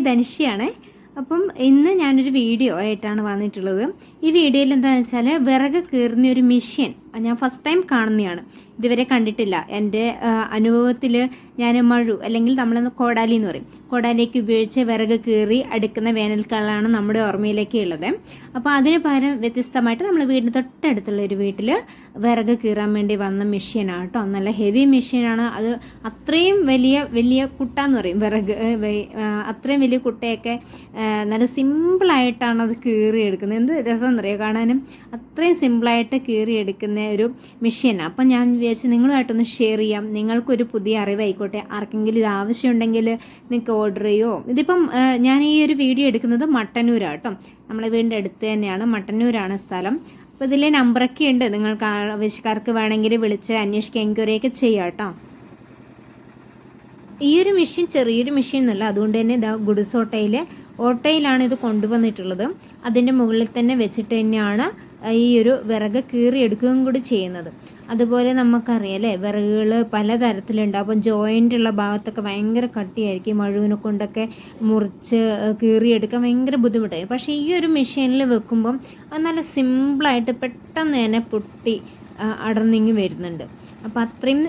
ധനുഷ്യാണ്. അപ്പം ഇന്ന് ഞാനൊരു വീഡിയോ ആയിട്ടാണ് വന്നിട്ടുള്ളത്. ഈ വീഡിയോയിൽ എന്താണെന്ന് വെച്ചാൽ വിറക് കീറുന്ന ഒരു മെഷീൻ ഞാൻ ഫസ്റ്റ് ടൈം കാണുന്നതാണ് ഇതുവരെ കണ്ടിട്ടില്ല. എന്റെ അനുഭവത്തിൽ ഞാൻ മഴു അല്ലെങ്കിൽ നമ്മളെന്ന് കോടാലി എന്ന് പറയും. കോടാലിയൊക്കെ ഉപയോഗിച്ച് വിറക് കീറി അടുക്കുന്ന വേനൽക്കാലാണ് നമ്മുടെ ഓർമ്മയിലേക്ക് ഉള്ളത്. അപ്പോൾ അതിന് പകരം വ്യത്യസ്തമായിട്ട് നമ്മൾ വീടിന് തൊട്ടടുത്തുള്ള ഒരു വീട്ടിൽ വിറക് കീറാൻ വേണ്ടി വന്ന മെഷീനാണ് കേട്ടോ. നല്ല ഹെവി മെഷീനാണ്. അത് അത്രയും വലിയ വലിയ കുട്ടാന്ന് പറയും വിറക് അത്രയും വലിയ കുട്ടയൊക്കെ നല്ല സിമ്പിളായിട്ടാണ് അത് കീറിയെടുക്കുന്നത്. എന്ത് രസം എന്നറിയോ കാണാനും? അത്രയും സിമ്പിളായിട്ട് കീറിയെടുക്കുന്ന ഒരു മെഷീനാണ് അപ്പം ഞാൻ വിചാരിച്ചു നിങ്ങളുമായിട്ടൊന്ന് ഷെയർ ചെയ്യാം. നിങ്ങൾക്കൊരു പുതിയ അറിവായിക്കോട്ടെ. ആർക്കെങ്കിലും ഇത് ആവശ്യമുണ്ടെങ്കിൽ നിങ്ങൾക്ക് ഓർഡർ ചെയ്യോ? ഇതിപ്പം ഞാൻ ഈ ഒരു വീഡിയോ എടുക്കുന്നത് മട്ടന്നൂരാട്ടോ നമ്മളെ വീടിന്റെ അടുത്ത് തന്നെയാണ്. മട്ടന്നൂരാണ് സ്ഥലം. അപ്പോൾ ഇതിലെ നമ്പറൊക്കെ ഉണ്ട്. നിങ്ങൾക്ക് ആവശ്യക്കാർക്ക് വേണമെങ്കിൽ വിളിച്ച് അന്വേഷിക്കുക എൻക്വയറി ഒക്കെ ചെയ്യാം കേട്ടോ ഈ ഒരു മെഷീൻ ചെറിയൊരു മെഷീൻ എന്നല്ല അതുകൊണ്ട് തന്നെ ഇതാ ഗുഡ്സ് ഓട്ടോയിൽ ഓട്ടോയിലാണ് ഇത് കൊണ്ടുവന്നിട്ടുള്ളത്. അതിന്റെ മുകളിൽ തന്നെ വെച്ചിട്ട് തന്നെയാണ് ഈ ഒരു വിറക് കീറിയെടുക്കുകയും കൂടി ചെയ്യുന്നത്. അതുപോലെ നമുക്കറിയാം അല്ലേ? വിറകുകൾ പലതരത്തിലുണ്ട്. അപ്പം ജോയിന്റ് ഉള്ള ഭാഗത്തൊക്കെ ഭയങ്കര കട്ടിയായിരിക്കും. മഴുവിനെ കൊണ്ടൊക്കെ മുറിച്ച് കീറിയെടുക്കാൻ ഭയങ്കര ബുദ്ധിമുട്ടായി പക്ഷേ ഈ ഒരു മെഷീനിൽ വെക്കുമ്പം അത് നല്ല സിമ്പിളായിട്ട് പെട്ടെന്ന് തന്നെ പൊട്ടി അടർന്നിങ്ങി വരുന്നുണ്ട്. അപ്പം അത്രയും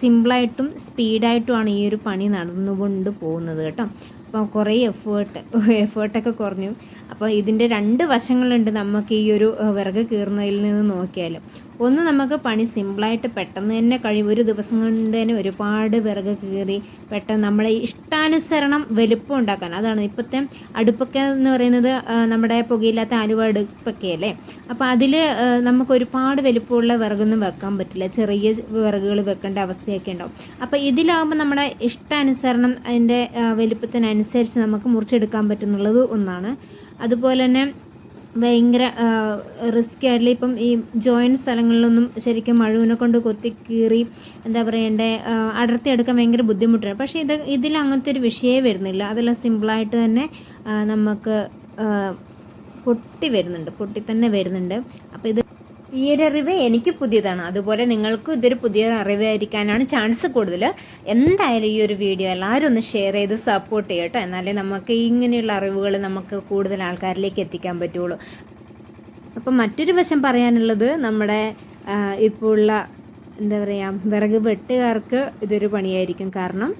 സിമ്പിളായിട്ടും സ്പീഡായിട്ടുമാണ് ഈ ഒരു പണി നടന്നുകൊണ്ട് പോകുന്നത് കേട്ടോ. അപ്പോൾ കുറേ എഫേർട്ട് എഫേർട്ടൊക്കെ കുറഞ്ഞു. അപ്പോൾ ഇതിന്റെ രണ്ട് വശങ്ങളുണ്ട് നമുക്ക് ഈ ഒരു വിറക് കീറുന്നതിൽ നിന്ന് നോക്കിയാൽ ഒന്ന് നമുക്ക് പണി സിമ്പിളായിട്ട് പെട്ടെന്ന് തന്നെ കഴിയും. ഒരു ദിവസം കൊണ്ട് തന്നെ ഒരുപാട് വിറക് കീറി പെട്ടെന്ന് നമ്മളെ ഇഷ്ടാനുസരണം വലുപ്പം ഉണ്ടാക്കാൻ. അതാണ് ഇപ്പോഴത്തെ അടുപ്പൊക്കെ എന്ന് പറയുന്നത് നമ്മുടെ പുകയില്ലാത്ത ആലുവ അടുപ്പൊക്കെ അല്ലേ? അപ്പോൾ അതിൽ നമുക്ക് ഒരുപാട് വലുപ്പമുള്ള വിറകൊന്നും വെക്കാൻ പറ്റില്ല. ചെറിയ വിറകുകൾ വെക്കേണ്ട അവസ്ഥയൊക്കെ ഉണ്ടാവും. അപ്പോൾ ഇതിലാകുമ്പോൾ നമ്മുടെ ഇഷ്ടാനുസരണം അതിന്റെ വലുപ്പത്തിനനുസരിച്ച് നമുക്ക് മുറിച്ചെടുക്കാൻ പറ്റുന്നുള്ളത് ഒന്നാണ്. അതുപോലെ തന്നെ ഭയങ്കര റിസ്ക് ആയിട്ടുള്ള ഇപ്പം ഈ ജോയിന്റ് സ്ഥലങ്ങളിലൊന്നും ശരിക്കും മഴുവിനെ കൊണ്ട് കൊത്തി കീറി എന്താ പറയണ്ടേ അടർത്തി എടുക്കാൻ ഭയങ്കര ബുദ്ധിമുട്ടാണ്. പക്ഷേ ഇത് ഇതിൽ അങ്ങനത്തെ ഒരു വിഷയമേ വരുന്നില്ല. അതെല്ലാം സിമ്പിളായിട്ട് തന്നെ നമുക്ക് പൊട്ടി വരുന്നുണ്ട് പൊട്ടി തന്നെ വരുന്നുണ്ട്. അപ്പോൾ ഇത് ഈ ഒരു അറിവ് എനിക്ക് പുതിയതാണ്. അതുപോലെ നിങ്ങൾക്കും ഇതൊരു പുതിയ അറിവായിരിക്കാനാണ് ചാൻസ് കൂടുതൽ. എന്തായാലും ഈ ഒരു വീഡിയോ എല്ലാവരും ഒന്ന് ഷെയർ ചെയ്ത് സപ്പോർട്ട് ചെയ്യട്ടോ എന്നാലേ നമുക്ക് ഇങ്ങനെയുള്ള അറിവുകൾ നമുക്ക് കൂടുതൽ ആൾക്കാരിലേക്ക് എത്തിക്കാൻ പറ്റുള്ളൂ. അപ്പം മറ്റൊരു വശം പറയാനുള്ളത് നമ്മുടെ ഇപ്പോൾ ഉള്ള എന്താ പറയുക വിറക് വെട്ടുകാർക്ക് ഇതൊരു പണിയായിരിക്കും. കാരണം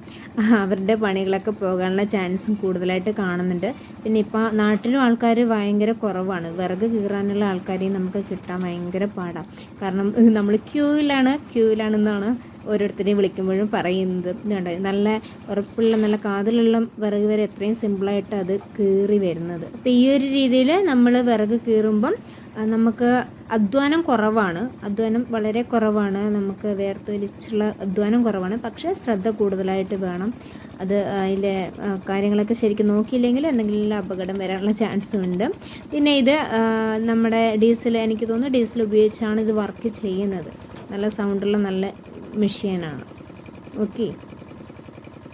അവരുടെ പണികളൊക്കെ പോകാനുള്ള ചാൻസും കൂടുതലായിട്ട് കാണുന്നുണ്ട്. പിന്നെ ഇപ്പോൾ നാട്ടിലും ആൾക്കാർ ഭയങ്കര കുറവാണ്. വിറക് കീറാനുള്ള ആൾക്കാരെയും നമുക്ക് കിട്ടാൻ ഭയങ്കര പാടാണ് കാരണം നമ്മൾ ക്യൂവിലാണ് ക്യൂവിലാണെന്നാണ് ഓരോരുത്തരെയും വിളിക്കുമ്പോഴും പറയുന്നത്. കണ്ടോ? നല്ല ഉറപ്പുള്ള നല്ല കാതിലുള്ള വിറക് വരെ എത്രയും സിമ്പിളായിട്ട് അത് കീറി വരുന്നത്. അപ്പോൾ ഈ ഒരു രീതിയിൽ നമ്മൾ വിറക് കീറുമ്പം നമുക്ക് അധ്വാനം കുറവാണ്. അധ്വാനം വളരെ കുറവാണ്. നമുക്ക് വേർത്തൊലിച്ചുള്ള അധ്വാനം കുറവാണ്. പക്ഷേ ശ്രദ്ധ കൂടുതലായിട്ട് വേണം. അത് അതിലെ കാര്യങ്ങളൊക്കെ ശരിക്കും നോക്കിയില്ലെങ്കിൽ എന്തെങ്കിലും അപകടം വരാനുള്ള ചാൻസും ഉണ്ട്. പിന്നെ ഇത് നമ്മുടെ ഡീസൽ എനിക്ക് തോന്നുന്നു ഡീസൽ ഉപയോഗിച്ചാണ് ഇത് വർക്ക് ചെയ്യുന്നത്. നല്ല സൗണ്ടുള്ള നല്ല മെഷീനാണ് ഓക്കെ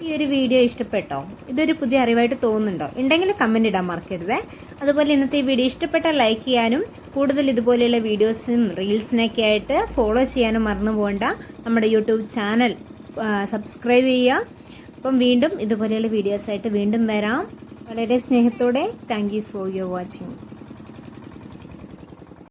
ഈ ഒരു വീഡിയോ ഇഷ്ടപ്പെട്ടോ? ഇതൊരു പുതിയ അറിവായിട്ട് തോന്നുന്നുണ്ടോ? ഉണ്ടെങ്കിൽ കമന്റ് ഇടാൻ മറക്കരുത്. അതുപോലെ ഇന്നത്തെ ഈ വീഡിയോ ഇഷ്ടപ്പെട്ട ലൈക്ക് ചെയ്യാനും കൂടുതൽ ഇതുപോലെയുള്ള വീഡിയോസും റീൽസിനൊക്കെ ആയിട്ട് ഫോളോ ചെയ്യാനും മറന്നു പോകണ്ട. നമ്മുടെ യൂട്യൂബ് ചാനൽ സബ്സ്ക്രൈബ് ചെയ്യുക. അപ്പം വീണ്ടും ഇതുപോലെയുള്ള വീഡിയോസായിട്ട് വീണ്ടും വരാം. വളരെ സ്നേഹത്തോടെ thank you for your watching